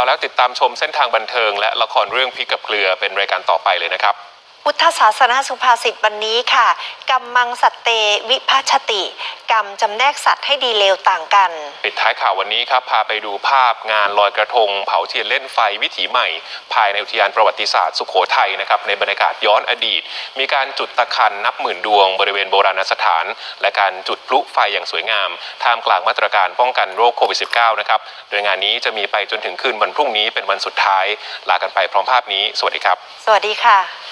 ข่าวแล้วติดตามชมเส้นทางบันเทิง และละครเรื่องพริกกับเกลือเป็นรายการต่อไปเลยนะครับ พุทธศาสนาสุภาษิตวันนี้ค่ะ กรรมังสัตเตวิพัชติ กรรมจำแนกสัตว์ให้ดีเลวต่างกัน ปิดท้ายข่าววันนี้ครับ พาไปดูภาพงานลอยกระทง เผาเทียนเล่นไฟวิถีใหม่ ภายในอุทยานประวัติศาสตร์สุโขทัยนะครับ ในบรรยากาศย้อนอดีต มีการจุดตะคันนับหมื่นดวงบริเวณโบราณสถาน และการจุดพลุไฟอย่างสวยงาม ท่ามกลางมาตรการป้องกันโรคโควิด -19 นะครับโดยงานนี้จะมีไปจนถึงคืนวันพรุ่งนี้เป็นวันสุดท้ายลากันไปพร้อมภาพนี้ สวัสดีครับ สวัสดีค่ะ